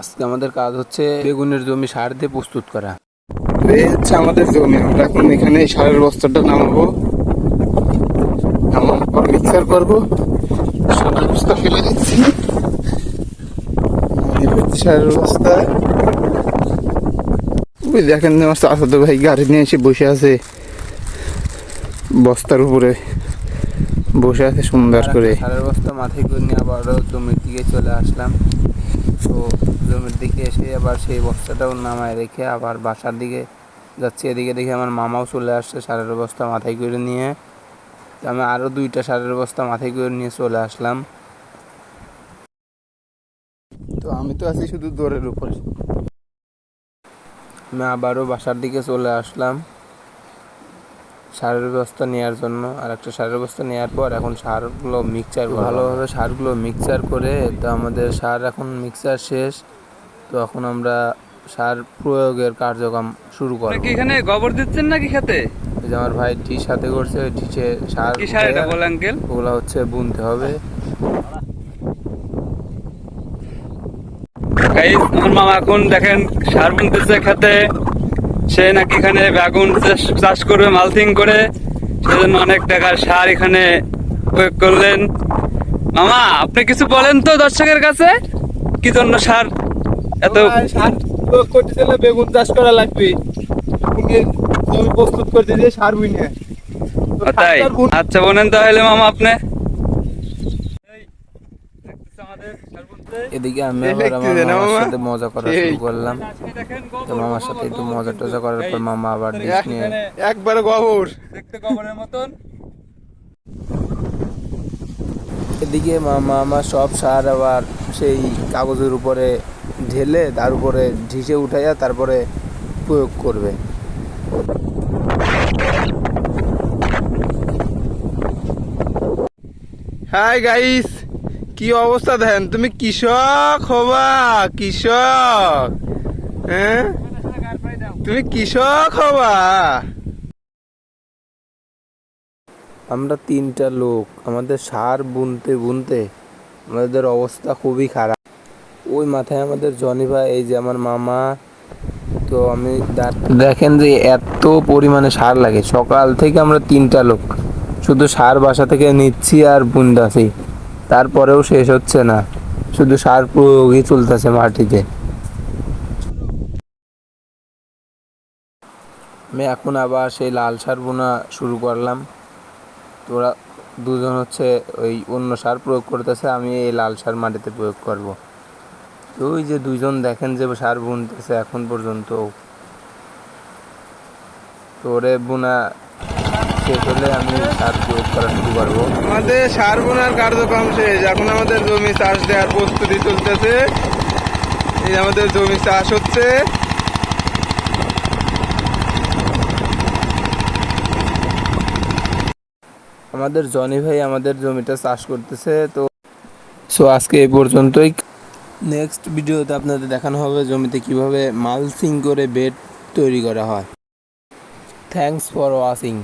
আজকে আমাদের কাজ হচ্ছে বেগুনের জমি সার দিয়ে প্রস্তুত করা। এই হচ্ছে আমাদের জমি। আমরা এখন এখানে সারের বস্তাটা নামাবো। নামানোর পর মিক্সার করব। সারের বস্তা ফেলে দিচ্ছি। সারের বস্তা। ওই দেখেন যে আমার চাচাতো ভাই গাড়ি নিয়ে এসে বসে আছে। বস্তার উপরে। বসে আছে সুন্দর করে। সারের বস্তা মাথায় করে নিয়ে আবারও জমির দিকে চলে আসলাম। তো জমির দিকে এসে আবার সেই বস্তাটাও নামায় রেখে আবার বাসার দিকে যাচ্ছি। এদিকে দেখে আমার মামাও চলে আসছে সারের বস্তা মাথায় করে নিয়ে। আমি আরও দুইটা সারের বস্তা মাথায় করে নিয়ে চলে আসলাম। তো আমি তো আছি শুধু দৌড়ের উপরে। আমি আবারও বাসার দিকে চলে আসলাম। সারের বস্তা নেওয়ার জন্য আর একটা সারের বস্তা নেওয়ার পর এখন সারগুলো মিক্সচার ভালোভাবে সারগুলো মিক্সচার করে তো আমাদের সার এখন মিক্সচার শেষ তো এখন আমরা সার প্রয়োগের কার্যক্রম শুরু করব। কি এখানে গোবর দিচ্ছেন নাকি খেতে? এই যে আমার ভাই ডিশ সাথে করছে ওই ডিশে সার কি সার এটা বল আঙ্কেল ওগুলো হচ্ছে বুনতে হবে। গাইস আমার মামা এখন দেখেন সার বুনতেছে খেতে। সে নাকি এখানে বেগুন চাষ- করবে মালথিং করে। সেজন্য অনেক টাকার সার এখানে প্রয়োগ করলেন। মামা আপনি কিছু বলেন তো দর্শকের কাছে? কি জন্য সার এত সার প্রয়োগ করতে গেলে বেগুন চাষ করা লাগবে। জমি প্রস্তুত করতে দিয়ে সার তাই? আচ্ছা বলেন তাহলে মামা আপনি এই, দেখতেছে আমাদের সার বুনতে। এদিকে আমি আবার আমার মামার সাথে মজা করা শুরু করলাম। তো মামার সাথে একটু মজা টজা করার পর মামা আবার ডিশ নিয়ে একবার গোবর। দেখতে গোবরের মতন। এদিকে মামা আমার সব সার আবার সেই কাগজের উপরে ঢেলে তার উপরে ঢিসে উঠাইয়া তারপরে প্রয়োগ করবে। হাই গাইস কি অবস্থা দেখেন? তুমি কৃষক হবা, কৃষক। হ্যাঁ? তুমি কৃষক হবা। আমরা তিনটা লোক, আমাদের সার বুনতে বুনতে আমাদের অবস্থা খুবই খারাপ। ওই মাথায় আমাদের জনি ভাই, এই যে আমার মামা, তো আমি দেখেন যে এত পরিমাণে সার লাগে। সকাল থেকে আমরা তিনটা লোক, শুধু সার বাসা থেকে নিচ্ছি আর বুনতাছি। তারপরেও শেষ হচ্ছে না। শুধু সার প্রয়োগই চলতেছে মাটিতে। আমি এখন আবার সেই লাল সার বোনা শুরু করলাম। তোরা দুজন হচ্ছে ওই অন্য সার প্রয়োগ করতেছে, আমি এই লাল সার মাটিতে প্রয়োগ করব। ওই যে দুইজন দেখেন যে সার বুনতেছে এখন পর্যন্ত। তো ওরে বোনা শেষ হলে আমি সার প্রয়োগ করা শুরু করব। আমাদের সার বোনার কার্যক্রম শেষ। এখন আমাদের জমি চাষ দেওয়ার প্রস্তুতি চলতেছে। এই আমাদের জমি চাষ হচ্ছে। আমাদের জনি ভাই আমাদের জমিটা চাষ করতেছে তো সো আজকে এই পর্যন্তই। নেক্সট ভিডিওতে আপনাদের দেখানো হবে জমিতে কীভাবে মালসিং করে বেড তৈরি করা হয়। Thanks for watching